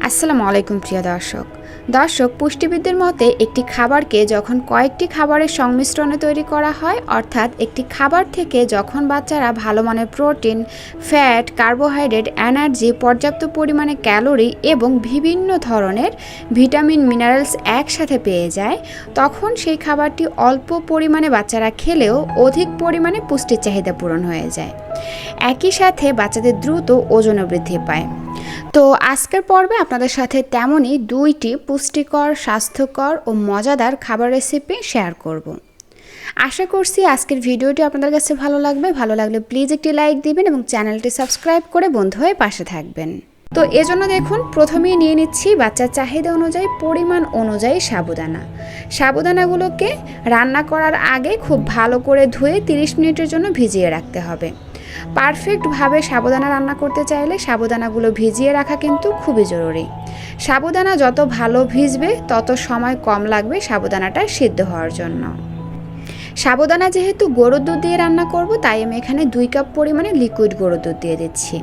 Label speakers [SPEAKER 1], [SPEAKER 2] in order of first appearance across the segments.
[SPEAKER 1] আসসালামু আলাইকুম, প্রিয় দর্শক। দর্শক, পুষ্টিবিদদের মতে, একটি খাবারকে যখন কয়েকটি খাবারের সংমিশ্রণে তৈরি করা হয়, অর্থাৎ একটি খাবার থেকে যখন বাচ্চারা ভালো মানের প্রোটিন, ফ্যাট, কার্বোহাইড্রেট, এনার্জি, পর্যাপ্ত পরিমাণে ক্যালোরি এবং বিভিন্ন ধরনের ভিটামিন, মিনারেলস একসাথে পেয়ে যায়, তখন সেই খাবারটি অল্প পরিমাণে বাচ্চারা খেলেও অধিক পরিমাণে পুষ্টির চাহিদা পূরণ হয়ে যায়। একই সাথে বাচ্চাদের দ্রুত ওজনও বৃদ্ধি পায়। তো আজকের পর্বে আপনাদের সাথে তেমনই দুইটি পুষ্টিকর, স্বাস্থ্যকর ও মজাদার খাবার রেসিপি শেয়ার করব। আশা করছি আজকের ভিডিওটি আপনাদের কাছে ভালো লাগবে। ভালো লাগলে প্লিজ একটি লাইক দিবেন এবং চ্যানেলটি সাবস্ক্রাইব করে বন্ধু হয়ে পাশে থাকবেন। তো এজন্য দেখুন, প্রথমেই নিয়ে নিচ্ছি বাচ্চার চাহিদা অনুযায়ী, পরিমাণ অনুযায়ী সাবুদানা। সাবুদানাগুলোকে রান্না করার আগে খুব ভালো করে ধুয়ে 30 মিনিটের জন্য ভিজিয়ে রাখতে হবে। পারফেক্টভাবে সাবুদানা রান্না করতে চাইলে সাবুদানাগুলো ভিজিয়ে রাখা কিন্তু খুবই জরুরি। সাবুদানা যত ভালো ভিজবে, তত সময় কম লাগবে সাবুদানাটা সিদ্ধ হওয়ার জন্য। সাবুদানা যেহেতু গরুর দুধ দিয়ে রান্না করব, তাই আমি এখানে দুই কাপ পরিমাণে লিকুইড গরুর দুধ দিয়ে দিচ্ছি।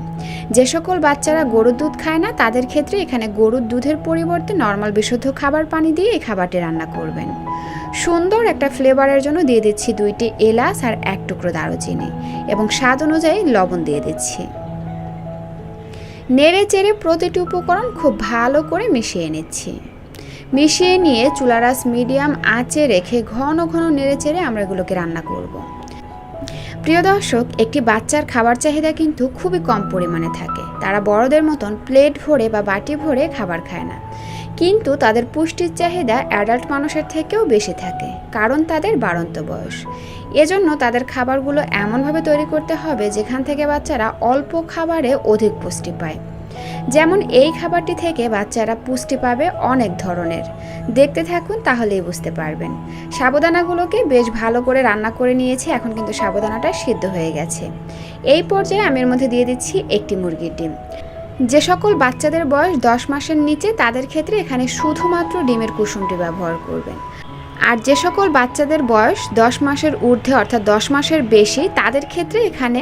[SPEAKER 1] যে সকল বাচ্চারা গরুর দুধ খায় না, তাদের ক্ষেত্রে এখানে গরুর দুধের পরিবর্তে নর্মাল বিশুদ্ধ খাবার পানি দিয়ে এই খাবারটি রান্না করবেন। সুন্দর একটা ফ্লেভারের জন্য দিয়ে দিচ্ছি দুইটি এলাচ আর এক টুকরো দারুচিনি এবং স্বাদ অনুযায়ী লবণ দিয়ে দিচ্ছি। নেড়ে চেড়ে প্রতিটি উপকরণ খুব ভালো করে মিশিয়ে নিচ্ছি। মিশিয়ে নিয়ে চুলারাস মিডিয়াম আঁচে রেখে ঘন ঘন নেড়ে চেড়ে আমরা এগুলোকে রান্না করব। প্রিয় দর্শক, একটি বাচ্চার খাবার চাহিদা কিন্তু খুবই কম পরিমাণে থাকে। তারা বড়দের মতন প্লেট ভরে বা বাটি ভরে খাবার খায় না। কিন্তু তাদের পুষ্টির চাহিদা অ্যাডাল্ট মানুষের থেকেও বেশি থাকে, কারণ তাদের বাড়ন্ত বয়স। এজন্য তাদের খাবারগুলো এমনভাবে তৈরি করতে হবে যেখান থেকে বাচ্চারা অল্প খাবারে অধিক পুষ্টি পায়। যেমন এই খাবারটি থেকে বাচ্চারা পুষ্টি পাবে অনেক ধরনের। দেখতে থাকুন, তাহলেই বুঝতে পারবেন। সাবুদানাগুলোকে বেশ ভালো করে রান্না করে নিয়েছি, এখন কিন্তু সাবুদানাটা সিদ্ধ হয়ে গেছে। এই পর্যায়ে আমি এর মধ্যে দিয়ে দিচ্ছি একটি মুরগির ডিম। যে সকল বাচ্চাদের বয়স দশ মাসের নিচে, তাদের ক্ষেত্রে এখানে শুধুমাত্র ডিমের কুসুমটি ব্যবহার করবেন। আর যে সকল বাচ্চাদের বয়স দশ মাসের ঊর্ধ্বে, অর্থাৎ দশ মাসের বেশি, তাদের ক্ষেত্রে এখানে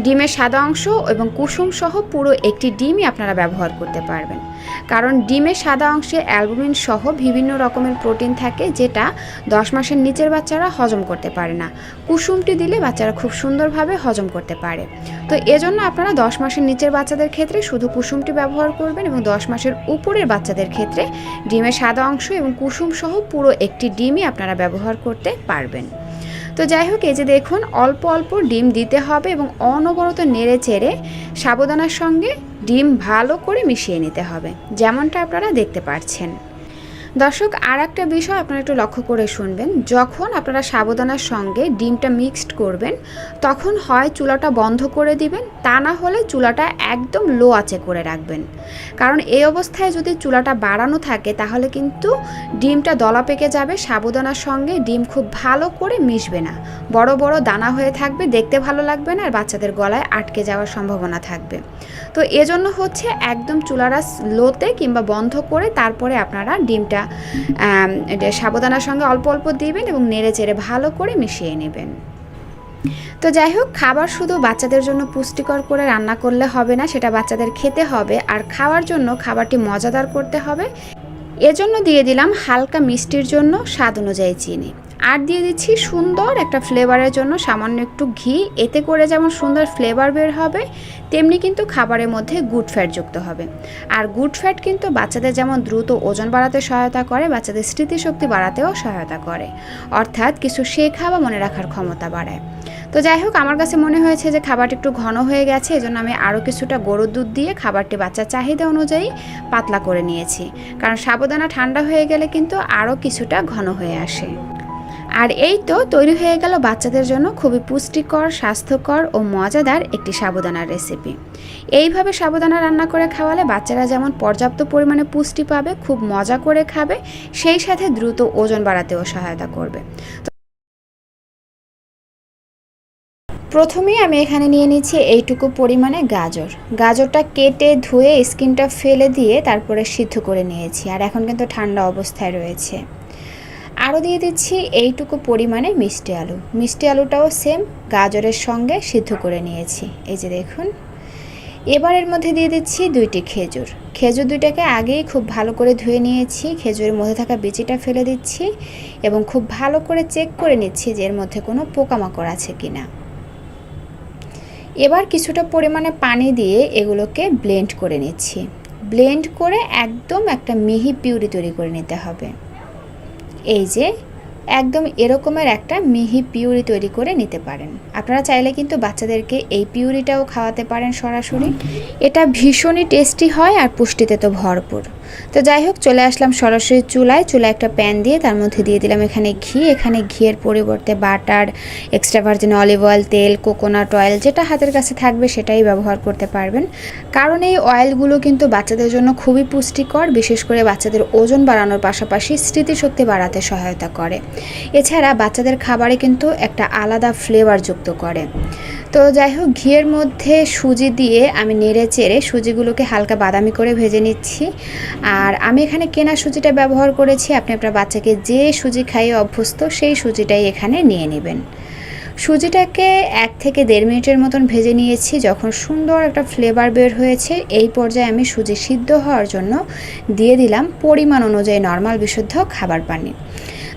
[SPEAKER 1] ডিমের সাদা অংশ এবং কুসুম সহ পুরো একটি ডিমই আপনারা ব্যবহার করতে পারবেন। কারণ ডিমের সাদা অংশে অ্যালবুমিন সহ বিভিন্ন রকমের প্রোটিন থাকে যেটা দশ মাসের নিচের বাচ্চারা হজম করতে পারে না। কুসুমটি দিলে বাচ্চারা খুব সুন্দরভাবে হজম করতে পারে। তো এজন্য আপনারা দশ মাসের নিচের বাচ্চাদের ক্ষেত্রে শুধু কুসুমটি ব্যবহার করবেন এবং দশ মাসের উপরের বাচ্চাদের ক্ষেত্রে ডিমের সাদা অংশ এবং কুসুম সহ পুরো একটি ডিমই আপনারা ব্যবহার করতে পারবেন। তো যাই হোক, এই যে দেখুন, অল্প অল্প ডিম দিতে হবে এবং অনবরত নেড়ে চেড়ে সাবধানার সঙ্গে ডিম ভালো করে মিশিয়ে নিতে হবে যেমনটা আপনারা দেখতে পাচ্ছেন দর্শক আর একটা বিষয় আপনারা একটু লক্ষ্য করে শুনবেন। যখন আপনারা সাবধানার সঙ্গে ডিমটা মিক্সড করবেন, তখন হয় চুলাটা বন্ধ করে দিবেন, তা না হলে চুলাটা একদম লো আঁচে করে রাখবেন। কারণ এই অবস্থায় যদি চুলাটা বাড়ানো থাকে, তাহলে কিন্তু ডিমটা দলা পেকে যাবে, সাবধানার সঙ্গে ডিম খুব ভালো করে মিশবে না। বড় বড় দানা হয়ে থাকবে, দেখতে ভালো লাগবে না, আর বাচ্চাদের গলায় আটকে যাওয়ার সম্ভাবনা থাকবে। তো এজন্য হচ্ছে একদম চুলারাস লোতে কিংবা বন্ধ করে তারপরে আপনারা ডিমটা সাবধানার সঙ্গে অল্প অল্প দিবেন এবং নেড়ে চেড়ে ভালো করে মিশিয়ে নেবেন। তো যাই হোক, খাবার শুধু বাচ্চাদের জন্য পুষ্টিকর করে রান্না করলে হবে না, সেটা বাচ্চাদের খেতে হবে। আর খাওয়ার জন্য খাবারটি মজাদার করতে হবে। এজন্য দিয়ে দিলাম হালকা মিষ্টির জন্য স্বাদ অনুযায়ী চিনি। আর দিয়ে দিচ্ছি সুন্দর একটা ফ্লেভারের জন্য, সামান্য একটু ঘি। এতে করে যেমন সুন্দর ফ্লেভার বের হবে, তেমনি কিন্তু খাবারের মধ্যে গুড ফ্যাট যুক্ত হবে। আর গুড ফ্যাট কিন্তু বাচ্চাদের যেমন দ্রুত ওজন বাড়াতে সহায়তা করে, বাচ্চাদের স্মৃতিশক্তি বাড়াতেও সহায়তা করে। অর্থাৎ কিছু শেখা বা মনে রাখার ক্ষমতা বাড়ায়। তো যাই হোক, আমার কাছে মনে হয়েছে যে খাবারটি একটু ঘন হয়ে গেছে, এজন্য আমি আরও কিছুটা গরুর দুধ দিয়ে খাবারটি বাচ্চার চাহিদা অনুযায়ী পাতলা করে নিয়েছি। কারণ সাবধানা ঠান্ডা হয়ে গেলে কিন্তু আরও কিছুটা ঘন হয়ে আসে। আর এই তো তৈরি হয়ে গেল বাচ্চাদের জন্য খুবই পুষ্টিকর, স্বাস্থ্যকর ও মজাদার একটি সাবুদানার রেসিপি এইভাবে সাবুদানা রান্না করে খাওয়ালে বাচ্চারা যেমন পর্যাপ্ত পরিমাণে পুষ্টি পাবে, খুব মজা করে খাবে, সেই সাথে দ্রুত ওজন বাড়াতেও সহায়তা করবে। প্রথমেই আমি এখানে নিয়ে নিচ্ছি এইটুকু পরিমাণে গাজর। গাজরটা কেটে ধুয়ে স্কিনটা ফেলে দিয়ে তারপরে সিদ্ধ করে নিয়েছি, আর এখন কিন্তু ঠান্ডা অবস্থায় রয়েছে। আরও দিয়ে দিচ্ছি এইটুকু পরিমাণে মিষ্টি আলু। মিষ্টি আলুটাও সেম গাজরের সঙ্গে সিদ্ধ করে নিয়েছি। এই যে দেখুন। এবার এর মধ্যে দিয়ে দিচ্ছি দুইটি খেজুর। খেজুর দুইটাকে আগেই খুব ভালো করে ধুয়ে নিয়েছি। খেজুরের মধ্যে থাকা বিচিটা ফেলে দিচ্ছি এবং খুব ভালো করে চেক করে নিচ্ছি যে এর মধ্যে কোনো পোকামাকড় আছে কি না এবার কিছুটা পরিমাণে পানি দিয়ে এগুলোকে ব্লেন্ড করে নিচ্ছি। ব্লেন্ড করে একদম একটা মিহি পিউরি তৈরি করে নিতে হবে। এই যে, একদম এরকমের একটা মিহি পিউরি তৈরি করে নিতে পারেন। আপনারা চাইলে কিন্তু বাচ্চাদেরকে এই পিউরিটাও খাওয়াতে পারেন সরাসরি। এটা ভীষণই টেস্টি হয় আর পুষ্টিতে তো ভরপুর। তো যাই হোক, চলে আসলাম সরাসরি চুলায়। চুলায় একটা প্যান দিয়ে তার মধ্যে দিয়ে দিলাম এখানে ঘি। এখানে ঘিয়ের পরিবর্তে butter extra virgin olive oil তেল কোকোনাট অয়েল যেটা হাতের কাছে থাকবে সেটাই ব্যবহার করতে পারবেন। কারণ এই অয়েলগুলো কিন্তু বাচ্চাদের জন্য খুবই পুষ্টিকর, বিশেষ করে বাচ্চাদের ওজন বাড়ানোর পাশাপাশি স্মৃতিশক্তি বাড়াতে সহায়তা করে। এছাড়া বাচ্চাদের খাবারে কিন্তু একটা আলাদা ফ্লেভার যুক্ত করে। তো যাই হোক, ঘিয়ের মধ্যে সুজি দিয়ে আমি নেড়ে চেড়ে সুজিগুলোকে হালকা বাদামি করে ভেজে নিচ্ছি। আর আমি এখানে কেনা সুজিটা ব্যবহার করেছি। আপনি আপনার বাচ্চাকে যে সুজি খাইয়ে অভ্যস্ত, সেই সুজিটাই এখানে নিয়ে নেবেন। সুজিটাকে এক থেকে দেড় মিনিটের মতন ভেজে নিয়েছি। যখন সুন্দর একটা ফ্লেভার বের হয়েছে, এই পর্যায়ে আমি সুজি সিদ্ধ হওয়ার জন্য দিয়ে দিলাম পরিমাণ অনুযায়ী নর্মাল বিশুদ্ধ খাবার পানি।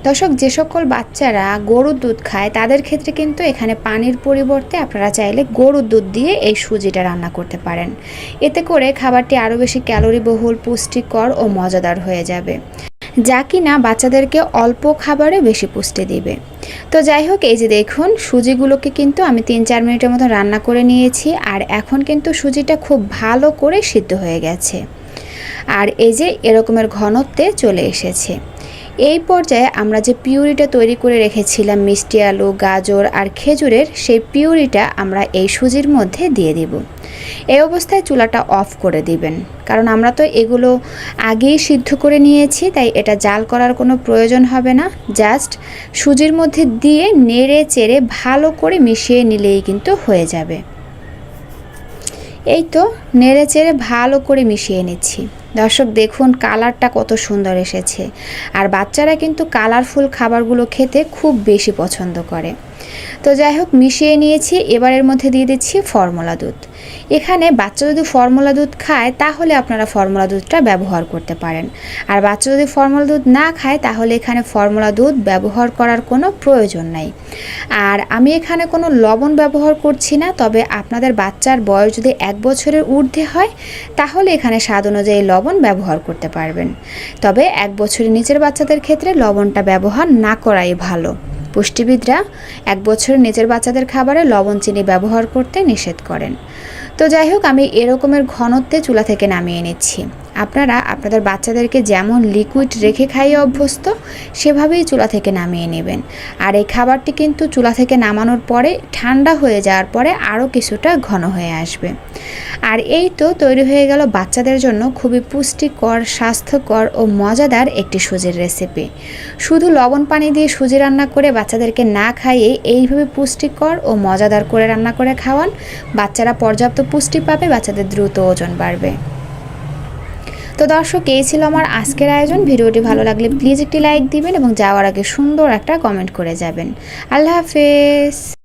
[SPEAKER 1] দর্শক, যে সকল বাচ্চারা গরুর দুধ খায়, তাদের ক্ষেত্রে কিন্তু এখানে পানির পরিবর্তে আপনারা চাইলে গরুর দুধ দিয়ে এই সুজিটা রান্না করতে পারেন। এতে করে খাবারটি আরও বেশি ক্যালোরিবহুল, পুষ্টিকর ও মজাদার হয়ে যাবে, যা কিনা বাচ্চাদেরকে অল্প খাবারে বেশি পুষ্টি দিবে। তো যাই হোক, এই যে দেখুন, সুজিগুলোকে কিন্তু আমি তিন চার মিনিটের মতো রান্না করে নিয়েছি, আর এখন কিন্তু সুজিটা খুব ভালো করে সিদ্ধ হয়ে গেছে। আর এই যে এরকমের ঘনত্বে চলে এসেছে। এই পর্যায়ে আমরা যে পিউরিটা তৈরি করে রেখেছিলাম, মিষ্টি আলু, গাজর আর খেজুরের, সেই পিউরিটা আমরা এই সুজির মধ্যে দিয়ে দিব। এই অবস্থায় চুলাটা অফ করে দিবেন। কারণ আমরা তো এগুলো আগেই সিদ্ধ করে নিয়েছি, তাই এটা জাল করার কোনো প্রয়োজন হবে না। জাস্ট সুজির মধ্যে দিয়ে নেড়ে চেড়ে ভালো করে মিশিয়ে নিলেই কিন্তু হয়ে যাবে। এই তো নেড়ে চেড়ে ভালো করে মিশিয়ে নিচ্ছি। দর্শক, দেখুন কালারটা কত সুন্দর এসেছে। আর বাচ্চারা কিন্তু কালারফুল খাবারগুলো খেতে খুব বেশি পছন্দ করে। তো যাই হোক, মিশিয়ে নিয়েছি। এবারের মধ্যে দিয়ে দিচ্ছি ফর্মুলা দুধ। এখানে বাচ্চা যদি ফর্মুলা দুধ খায়, তাহলে আপনারা ফর্মুলা দুধটা ব্যবহার করতে পারেন। আর বাচ্চা যদি ফর্মুলা দুধ না খায়, তাহলে এখানে ফর্মুলা দুধ ব্যবহার করার কোনো প্রয়োজন নাই। আর আমি এখানে কোনো লবণ ব্যবহার করছি না, তবে আপনাদের বাচ্চার বয়স যদি এক বছরের ঊর্ধ্বে হয়, তাহলে এখানে স্বাদ অনুযায়ী লবণ ব্যবহার করতে পারবেন। তবে এক বছরের নিচের বাচ্চাদের ক্ষেত্রে লবণটা ব্যবহার না করাই ভালো। পুষ্টিবিদরা এক বছরের নিজের বাচ্চাদের খাবারে লবণ, চিনি ব্যবহার করতে নিষেধ করেন। তো যাই হোক, আমি এরকমের ঘনত্বে চুলা থেকে নামিয়ে নিচ্ছি। আপনারা আপনাদের বাচ্চাদেরকে যেমন লিকুইড রেখে খাইয়ে অভ্যস্ত, সেভাবেই চুলা থেকে নামিয়ে নেবেন। আর এই খাবারটি কিন্তু চুলা থেকে নামানোর পরে ঠান্ডা হয়ে যাওয়ার পরে আরও কিছুটা ঘন হয়ে আসবে। আর এই তো তৈরি হয়ে গেল বাচ্চাদের জন্য খুবই পুষ্টিকর, স্বাস্থ্যকর ও মজাদার একটি সুজির রেসিপি শুধু লবণ পানি দিয়ে সুজি রান্না করে বাচ্চাদেরকে না খাইয়ে এইভাবে পুষ্টিকর ও মজাদার করে রান্না করে খাওয়ান, বাচ্চারা পর্যাপ্ত পুষ্টি পাবে, বাচ্চাদের দ্রুত ওজন বাড়বে। তো দর্শক, এই ছিল আমার আজকের আয়োজন। ভিডিওটি ভালো লাগলে প্লিজ একটি লাইক দিবেন এবং যাওয়ার আগে সুন্দর একটা কমেন্ট করে যাবেন। আল্লাহ হাফেজ।